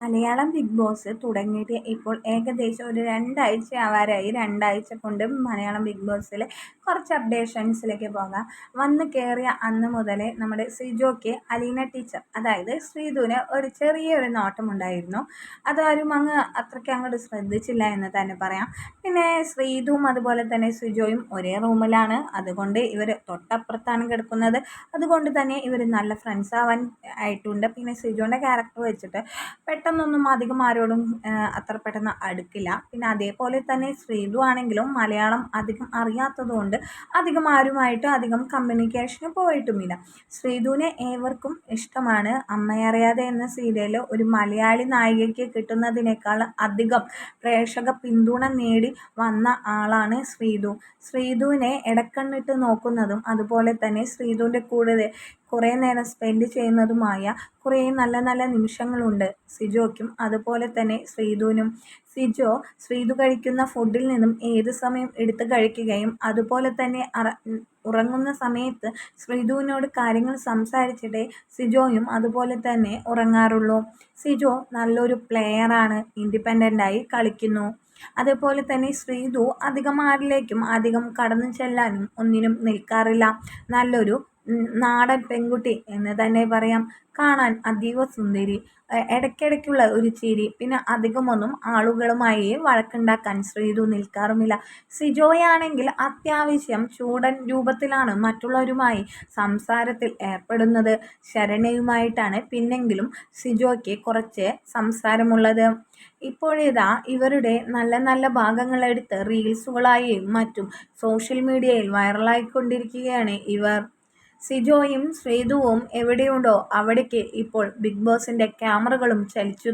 Malayalam big boss തുടങ്ങിയിട്ട് ഇപ്പോൾ ഏകദേശം ഒരു രണ്ടാഴ്ച ആവാറായി. രണ്ടാഴ്ച കൊണ്ട് മലയാളം ബിഗ് ബോസിൽ കുറച്ച് അപ്ഡേഷൻസിലേക്ക് പോകാം. വന്ന് കയറിയ അന്ന് മുതൽ നമ്മുടെ സിജോയ്ക്ക് അലീന ടീച്ചർ അതായത് ശ്രീധുവിന് ഒരു ചെറിയൊരു നോട്ടമുണ്ടായിരുന്നു. അതാരും അങ്ങ് അത്രയ്ക്ക് അങ്ങോട്ട് ശ്രദ്ധിച്ചില്ല എന്ന് തന്നെ പറയാം. പിന്നെ ശ്രീധുവും അതുപോലെ തന്നെ സിജോയും ഒരേ റൂമിലാണ്. അതുകൊണ്ട് ഇവർ തൊട്ടപ്പുറത്താണ് കിടക്കുന്നത്. അതുകൊണ്ട് തന്നെ ഇവർ നല്ല ഫ്രണ്ട്സ് ആവാൻ ആയിട്ടുണ്ട്. പിന്നെ സിജോന്റെ ക്യാരക്ടർ വെച്ചിട്ട് പെട്ടെന്നൊന്നും അധികം ആരോടും അത്ര പെട്ടെന്ന് അടുക്കില്ല. പിന്നെ അതേപോലെ തന്നെ ശ്രീതു ആണെങ്കിലും മലയാളം അധികം അറിയാത്തതുകൊണ്ട് അധികം ആരുമായിട്ടും അധികം കമ്മ്യൂണിക്കേഷന് പോയിട്ടുമില്ല. ശ്രീതുവിനെ ഏവർക്കും ഇഷ്ടമാണ്. അമ്മയറിയാതെ എന്ന സീരിയൽ ഒരു മലയാളി നായികയ്ക്ക് കിട്ടുന്നതിനേക്കാൾ അധികം പ്രേക്ഷക പിന്തുണ നേടി വന്ന ആളാണ് ശ്രീതു. ശ്രീതുവിനെ ഇടക്കണ്ണിട്ട് നോക്കുന്നതും അതുപോലെ തന്നെ ശ്രീതുവിന്റെ കൂടെ കുറേ നേരം സ്പെൻഡ് ചെയ്യുന്നതുമായ കുറേ നല്ല നല്ല നിമിഷങ്ങളുണ്ട്. സിജോയ്ക്കും അതുപോലെ തന്നെ ശ്രീധുവിനും സിജോ ശ്രീധു കഴിക്കുന്ന ഫുഡിൽ നിന്നും ഏത് സമയം എടുത്ത് കഴിക്കുകയും അതുപോലെ തന്നെ ഉറങ്ങുന്ന സമയത്ത് ശ്രീധുവിനോട് കാര്യങ്ങൾ സംസാരിച്ചിട്ടേ സിജോയും അതുപോലെ തന്നെ ഉറങ്ങാറുള്ളൂ. സിജോ നല്ലൊരു പ്ലെയറാണ് ഇൻഡിപെൻഡന്റായി കളിക്കുന്നു. അതേപോലെ തന്നെ ശ്രീധു അധികം ആരിലേക്കും അധികം കടന്നു ചെല്ലാനും ഒന്നിനും നിൽക്കാറില്ല. നല്ലൊരു നാടൻ പെൺകുട്ടി എന്ന് തന്നെ പറയാം. കാണാൻ അതീവ സുന്ദരി. ഇടയ്ക്കിടയ്ക്കുള്ള ഒരു ചിരി. പിന്നെ അധികമൊന്നും ആളുകളുമായി വഴക്കുണ്ടാക്കാൻ ശ്രീതു നിൽക്കാറുമില്ല. സിജോയാണെങ്കിൽ അത്യാവശ്യം ചൂടൻ രൂപത്തിലാണ് മറ്റുള്ളവരുമായി സംസാരത്തിൽ ഏർപ്പെടുന്നത്. ശരണയുമായിട്ടാണ് പിന്നെങ്കിലും സിജോയ്ക്ക് കുറച്ച് സംസാരമുള്ളത്. ഇപ്പോഴിതാ ഇവരുടെ നല്ല നല്ല ഭാഗങ്ങളെടുത്ത് റീൽസുകളായും മറ്റും സോഷ്യൽ മീഡിയയിൽ വൈറലായിക്കൊണ്ടിരിക്കുകയാണ് ഇവർ. സിജോയും ശ്രീതുവും എവിടെയുണ്ടോ അവിടേക്ക് ഇപ്പോൾ ബിഗ് ബോസിന്റെ ക്യാമറകളും ചലിച്ചു